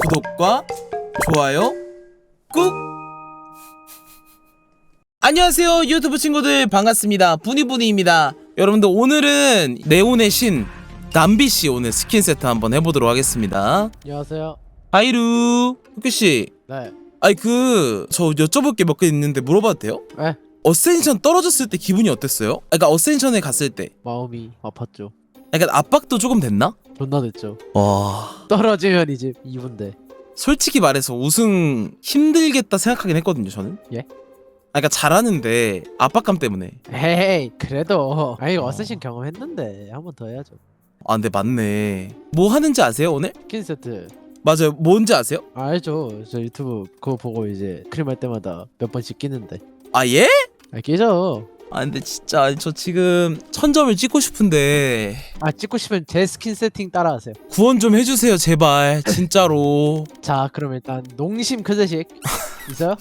구독과 좋아요 꾹 안녕하세요 유튜브 친구들 반갑습니다 부니부니입니다 여러분들 오늘은 네온의 신 남비씨 오늘 스킨 세트 한번 해보도록 하겠습니다 안녕하세요. 하이루 흑규씨 네. 아니 그 저 여쭤볼 게 몇 개 있는데 물어봐도 돼요? 네. 어센션 떨어졌을 때 기분이 어땠어요? 그러니까 어센션에 갔을 때 마음이 아팠죠. 약간 압박도 조금 됐나? 존나 됐죠. 와 떨어지면 이제 2분대. 솔직히 말해서 우승 힘들겠다 생각하긴 했거든요 저는 예? 아, 그러니까 잘하는데 압박감 때문에 에이 그래도 아니 어. 어쌔신 경험했는데 한 번 더 해야죠. 아 근데 맞네 뭐 하는지 아세요 오늘? 스킨 세트 맞아요 뭔지 아세요? 알죠. 저 유튜브 그거 보고 이제 크림 할 때마다 몇 번씩 끼는데. 아 예? 아 끼죠. 아 근데 진짜 저 지금 천점을 찍고 싶은데 아 찍고 싶으면 제 스킨 세팅 따라하세요. 구원 좀 해주세요 제발 진짜로 자 그럼 일단 농심 크드식 있어요?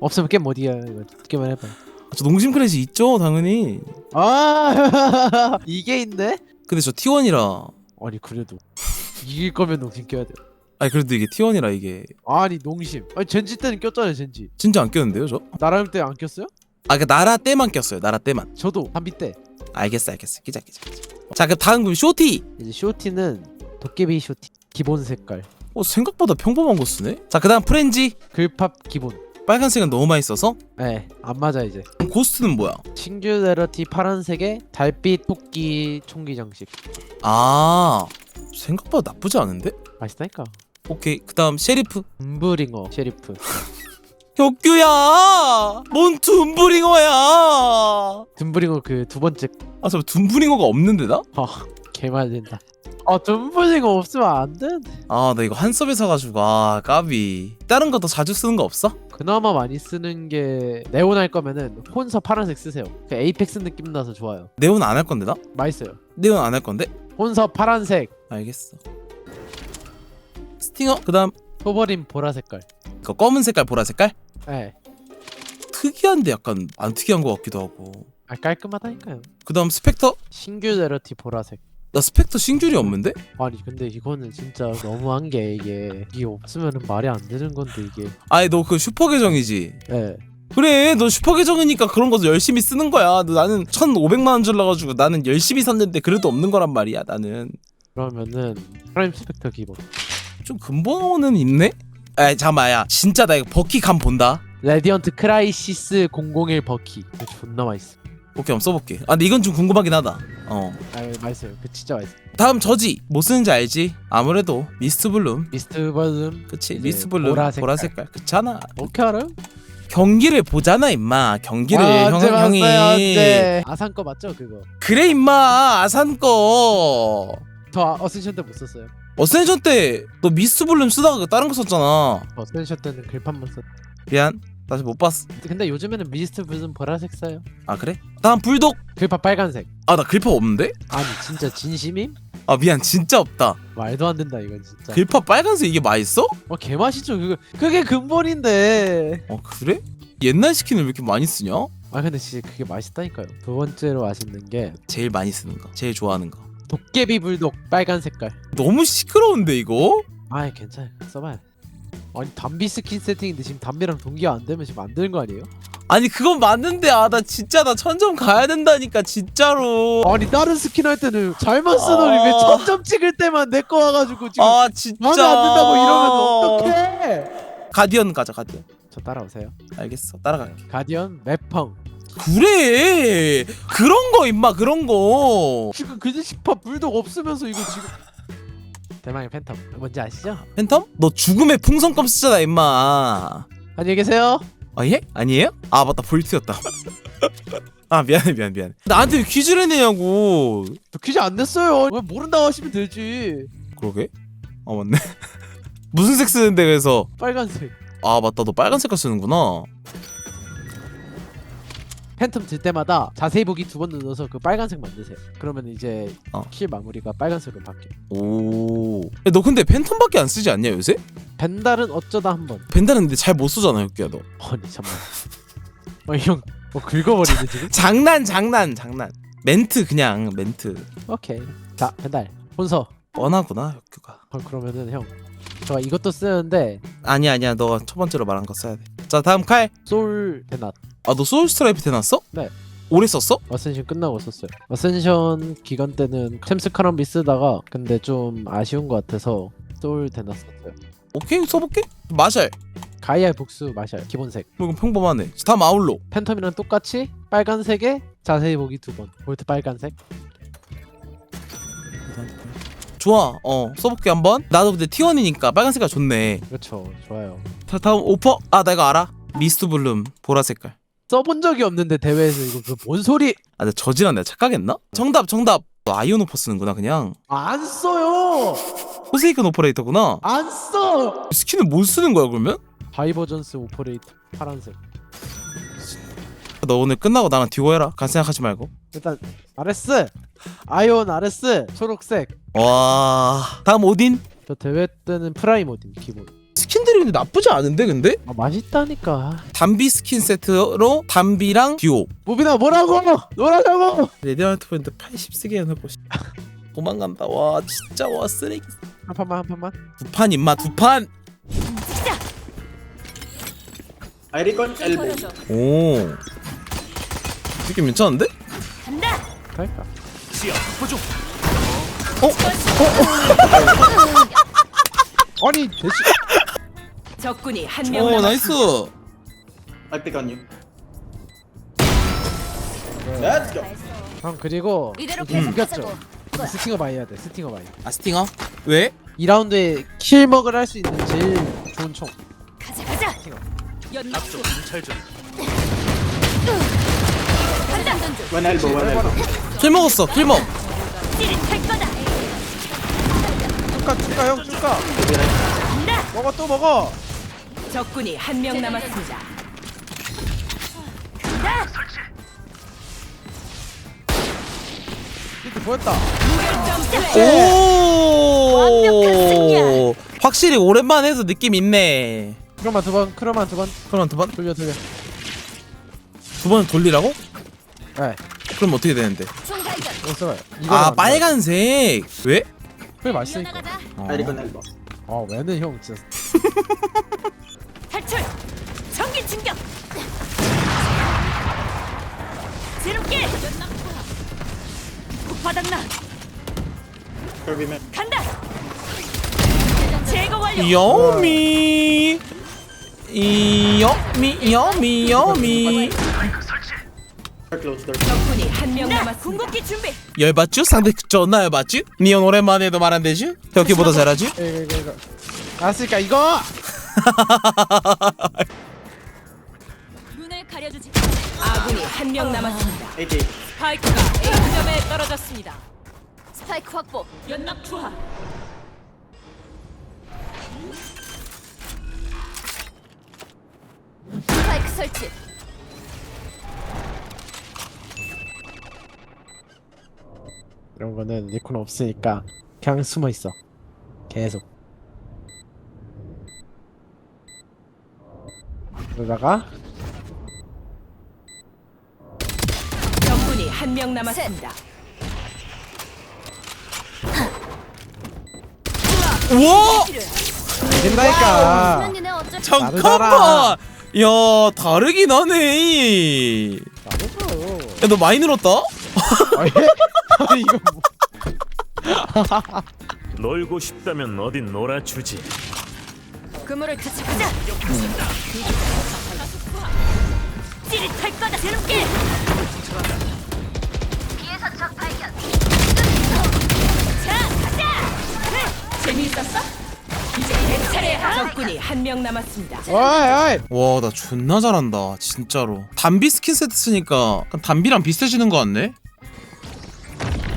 없으면 게임 못 이겨요. 이거 게임만 해봐. 저 농심 크래시 있죠 당연히 아 이게 있네? 근데 저 T1이라 아니 그래도 이길 거면 농심 껴야 돼요. 아니 그래도 이게 T1이라 이게 아니 농심 아니 젠지 때는 꼈잖아요 젠지 진짜 안 꼈는데요 저? 나라임 때안 꼈어요? 아 그 나라 때만 꼈어요. 나라 때만. 저도 한비 때. 알겠어 알겠어. 끼자 끼자 끼자. 자 그럼 다음 그럼 쇼티. 이제 쇼티는 도깨비 쇼티. 기본 색깔. 어 생각보다 평범한 거 쓰네? 자 그 다음 프렌지. 글팝 기본. 빨간색은 너무 많이 써서? 네안 맞아 이제. 그럼 고스트는 뭐야? 싱규 네러티 파란색에 달빛 토끼 총기 장식. 아 생각보다 나쁘지 않은데? 맛있다니까. 오케이 그 다음 셰리프. 둠브링어 셰리프 혁규야 뭔 둠브링어야 둠브링어 그 두 번째 아저 둠브링어가 없는데 나? 아 개말 된다 아 둠브링어 없으면 안 되는데 아나 이거 한섭에 사가지고 아 까비 다른 거 더 자주 쓰는 거 없어? 그나마 많이 쓰는 게 네온 할 거면은 혼서 파란색 쓰세요 그 에이펙스 느낌 나서 좋아요 네온 안 할 건데 나? 맛있어요 네온 안 할 건데? 혼서 파란색 알겠어 스팅어 그 다음 토버린 보라 색깔 그 검은 색깔 보라 색깔? 네. 특이한데 약간 안 특이한 거 같기도 하고 아 깔끔하다니까요. 그 다음 스펙터? 신규 네러티 보라색. 나 스펙터 싱귤이 없는데? 아니 근데 이거는 진짜 너무한 게 이게 이게 없으면은 말이 안 되는 건데 이게. 아니 너 그 슈퍼 계정이지? 예. 그래 너 슈퍼 계정이니까 그런 거 열심히 쓰는 거야 너 나는 1500만 원 줄라가지고 나는 열심히 샀는데 그래도 없는 거란 말이야 나는 그러면은 프라임 스펙터 기본. 좀 근본은 있네? 아 잠깐만 야 진짜 나 이거 버키 감 본다 레디언트 크라이시스 001 버키. 이거 존나 맛있어. 오케이 한번 써볼게 아 근데 이건 좀 궁금하긴 하다 어아 맛있어요. 그 진짜 맛있어. 다음 저지 뭐 쓰는지 알지? 아무래도 미스트 블룸 미스트 벌름. 그치 이제 미스트 블룸 보라 보라 색깔. 색깔 그렇잖아 어떻게 알아요? 경기를 보잖아 임마 경기를 아, 형, 언제 봤어요, 형이 언제. 아산 거 맞죠 그거? 그래 임마 아산 거 저 어센션 때 못 썼어요. 어센션 때 너 미스트 블룸 쓰다가 그 다른 거 썼잖아 어 센션 때는 글판만 썼. 미안 다시 못 봤어 근데 요즘에는 미스트 블룸 보라색 써요. 아 그래? 다음 불독 글판 빨간색. 아 나 글파 없는데? 아니 진짜 진심임? 아 미안 진짜 없다 말도 안 된다 이건 진짜. 글파 빨간색 이게 맛있어? 어 개맛이죠 그거 그게 근본인데 어 그래? 옛날 스킨을 왜 이렇게 많이 쓰냐? 아 근데 진짜 그게 맛있다니까요 두 번째로 맛있는 게 제일 많이 쓰는 거 제일 좋아하는 거 도깨비 불독 빨간 색깔. 너무 시끄러운데 이거? 아이 괜찮아요. 써봐요. 아니 담비 스킨 세팅인데 지금 담비랑 동기화 안 되면 지금 안 되는 거 아니에요? 아니 그건 맞는데. 아 나 진짜 나 천점 가야 된다니까 진짜로. 아니 다른 스킨 할 때는 잘만 쓰더니 아. 왜 천점 찍을 때만 내 거 와가지고 지금 아 진짜. 마음에 안 든다고 이러면 어떡해? 가디언 가자 가디언. 저 따라오세요. 알겠어. 따라갈게. 가디언 매펑 그래 그런 거 임마 그런 거 지금 그지식파 불독 없으면서 이거 지금 대망의 팬텀 뭔지 아시죠? 팬텀? 너 죽음의 풍선껌 쓰잖아 임마 안녕히 계세요 아 예? 아니에요? 아 맞다 볼트였다 아 미안해 미안 미안 나한테 왜 퀴즈를 내냐고 저 퀴즈 안 냈어요. 왜 모른다고 하시면 되지. 그러게 아 맞네 무슨 색 쓰는데 그래서 빨간색. 아 맞다 너 빨간 색깔 쓰는구나 팬텀 들 때마다 자세히 보기 두 번 눌러서 그 빨간색 만드세요. 그러면 이제 어. 킬 마무리가 빨간색으로 바뀌어. 오너 근데 팬텀밖에 안 쓰지 않냐 요새? 벤달은 어쩌다 한 번. 벤달은 근데 잘 못 쓰잖아 혁기야 너 아니 잠만. 어, 형, 뭐 긁어버리네 지금. 장난 장난 장난 멘트 그냥 멘트 오케이. 자, 벤달. 혼서. 뻔하구나 혁규가 어, 그러면은 형저 이것도 쓰는데 아니야 아니야 너가 첫 번째로 말한 거 써야 돼 자 다음 칼 솔 대낮 아 너 소울 스트라이프 대놨어? 네. 오래 썼어? 어센션 끝나고 썼어요. 어센션 기간 때는 템스 카람비 쓰다가 근데 좀 아쉬운 것 같아서 솔 대낮 썼어요. 오케이 써볼게 마샬 가이아 복수 마샬 기본색. 뭐 이거 평범하네 자, 다음 아울로 팬텀이랑 똑같이 빨간색에 자세히 보기 두 번. 볼트 빨간색. 좋아 어 써볼게 한번 나도 근데 T1이니까 빨간 색깔 좋네 그렇죠. 좋아요. 자 다음 오퍼 아 내가 알아 미스트 블룸 보라 색깔 써본 적이 없는데 대회에서 이거 그뭔 소리? 아 내가 저지란 내가 착각했나? 정답 정답 너 아이온 오퍼 쓰는구나 그냥 안 써요. 호세이큰 오퍼레이터구나 안 써. 스킨을 못 쓰는 거야 그러면? 바이버전스 오퍼레이트 파란색. 너 오늘 끝나고 나랑 듀오 해라 간 생각하지 말고 일단 RS 아이온 RS 초록색. 와 다음 오딘 저 대회 때는 프라임 오딘 기본. 근데 나쁘지 않은데 근데? 아 맛있다니까. 담비 스킨 세트로 담비랑 듀오 무빈아 뭐라고? 놀아자고. 레디언트 포인트 80 쓰게 해놓고 씨. 도망간다 와 진짜 와 쓰레기 한 판만 한 판만. 두판 임마 두판 아이리건 엘보 오 느낌 괜찮은데? 갈까? 아니 대시 적군이 한 명오 남았습니다. 나이스 on you Let's go 형 그리고 이대로 이게 계속 이겼죠. 하자고. 이거 스팅어 해야 돼. 스팅어 많이. 아 스팅어? 왜? 2라운드에 킬 먹을 할 수 있는 제일 좋은 총. 가자 가자. 연락도 One elbow one elbow 킬 먹었어 킬 먹. 찌릿할 거다. 축가 축가 형 축가. 먹어 또 먹어. 적군이 한 명 남았습니다. 이렇게 보였다. 완벽한 승리야. 오 확실히 오랜만에 해서 느낌 있네 크로만 두 번, 크로만 두 번. 그럼 두 번? 돌려 돌려. 두 번 돌리라고? 네. 그럼 어떻게 되는데? 이거 써봐요. 아 빨간색 왜? 그게 맛있으니까. 어. Airicon elbow 아 왜는 형 진짜. 새롭게. 바닥나 간다. 제거 완료. 여미 여미 여미 여미 Door close door 적군이 한명 남았습니다. 궁극기 준비. 열받쥬? 상대 존나 열받쥬? 니온 오랜만에 해도 말안 되쥬? 덕기보다 잘하쥬? 이거 이거 이거. 알았으니까 이거. 가려주지. 아군이 한 명 남았습니다. AK 스파이크가 A점에 떨어졌습니다. 스파이크 확보. 연락 투하. 스파이크 설치. 이런 거는 리콘 없으니까 그냥 숨어 있어. 계속. 그러다가 적군이 한 명 남았습니다. 우와! 된다니까. 잠깐만! 야 다르긴 하네. 야너 많이 늘었다? 아니 아니, 이거 뭐. 놀고 싶다면 어딘 놀아주지. 그물을 투척하자. 찌릿할 거다. 새롭게. 재미있었어? 이제 내 차례야. 적군이 한 명 남았습니다. 어이 어이. 와 나 존나 잘한다 진짜로 담비 스킨 세트 쓰니까 약간 담비랑 비슷해지는 거 같네?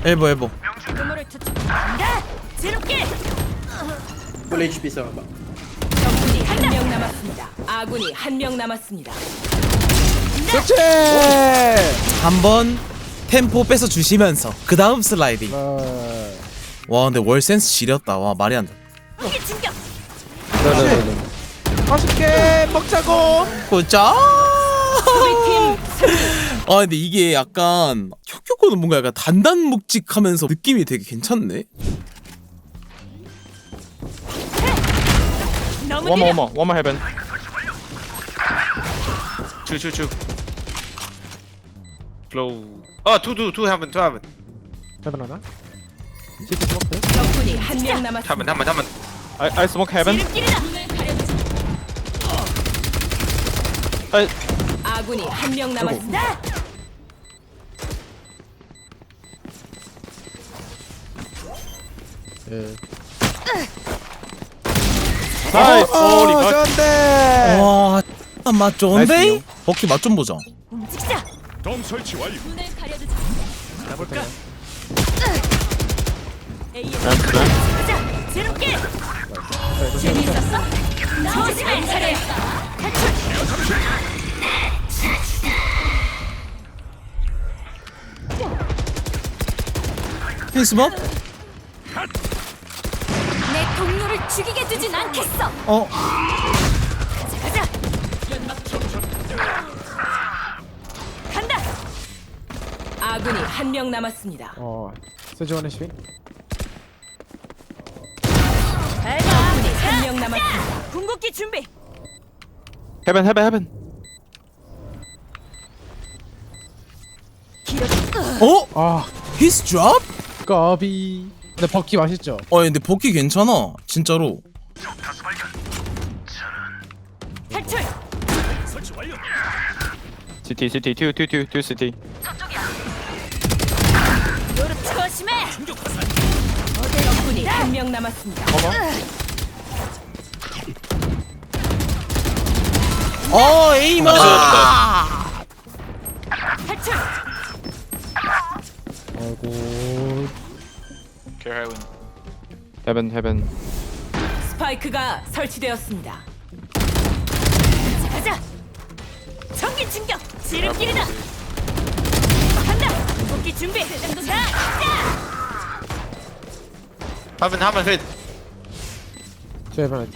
엘보 엘보 그물을 투척. 간다. 새롭게. Full HP baba 적군이 한 명 남았습니다. 아군이 한 명 남았습니다. 그렇지. 한번 템포 뺏어 주시면서 그 다음 슬라이딩 어. 와 근데 월 센스 지렸다 와 말이 안돼 충격. 맛있게 먹자고. 보자. 아 근데 이게 약간 혁혁거는 뭔가 약간 단단묵직하면서 느낌이 되게 괜찮네 너무 One more, 느려. one more, one more heaven. Two, two, two. Flow. Oh, two, two, two heaven, two heaven. 해본 하나? 시티 스모크? 적군이 한명 Heaven, 남았습니다. heaven, heaven. I, I smoke heaven. I, 아군이 한 명 남았습니다. 예. nice. Holy god. 와, 아, 맛 좋은데? 나이스요. 버키 맛 좀 보자. 움직이자. 돔 설치 완료. 가볼까? A의 That's good. 가 자. 지름길. 재미있었어? 조심해. 차례. 피니스버? 내 동료를 죽이게 두진 않겠어. 어, 가자. 간다. 아군이 한 명 남았습니다. 어 세주원의 슈 명 남았습니다. 궁극기 준비. Heaven, heaven, heaven. 기력. 어? 아 히스 드랍? 까비 근데 버키 맛있죠? 어, 근데 버키 괜찮아. 진짜로. 탈출. 설치 완료. CT, CT, two CT. 요르 조심해. 적군이 한 명 남았습니다. 어, 에이마! 탈출. 아이고 Heaven, heaven. 스파이크가 설치되었습니다. 가자. 전기 충격. 지름길이다. 간다. 복귀 준비. 자, 자. Heaven, heaven, hit. 저 해본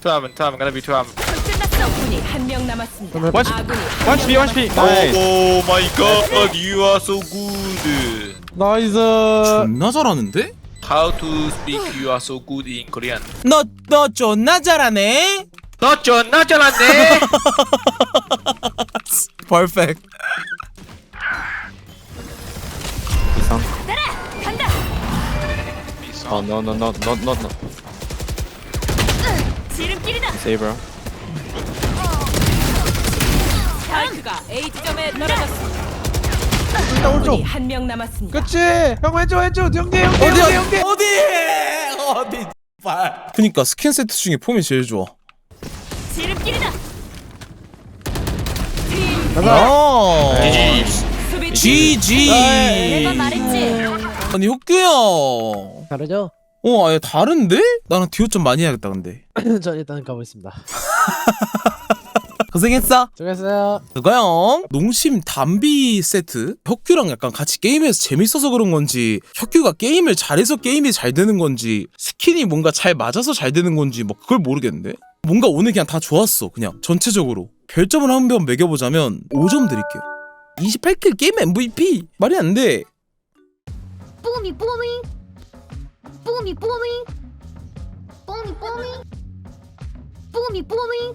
Two heaven, two heaven, gonna be two heaven. 끝났어. 군이 한 명 남았습니다. 그럼 Watch- 아군이 One HP, one HP. Nice. Oh my god, you are so good. 나이스 존나 잘하는데? How to speak you are so good in Korean? 너, 너 존나 잘하네? 너 존나 잘하네. 퍼펙트. 이상. 간다. Oh, no, no, no, no, no, no. 지름길이다. Saber. 스파이크가 A 지점에 떨어졌습니다. 일단 오른쪽 한명 남았습니다. 그치 형 왼쪽 왼쪽 연계 어디, 연계 연계 어디? 어디? 어디? 발. 그니까 스킨 세트 중에 폼이 제일 좋아. 지름길이다. 어. 수비 GG. 내가 말했지. 아니 혁규야. 다르죠? 어, 아예 다른데? 나는 듀오 좀 많이 해야겠다 근데. 저 일단 가보겠습니다 고생했어. 수고했어요 그거요. 농심 담비 세트. 혁규랑 약간 같이 게임해서 재밌어서 그런 건지, 혁규가 게임을 잘해서 게임이 잘 되는 건지, 스킨이 뭔가 잘 맞아서 잘 되는 건지, 뭐 그걸 모르겠는데. 뭔가 오늘 그냥 다 좋았어. 그냥 전체적으로. 별점을 한 번 매겨보자면 5점 드릴게요. 28킬 게임 MVP 말이 안 돼. 뽀미 뽀미 뽀미 뽀미 뽀미 뽀미 뽀미 뽀미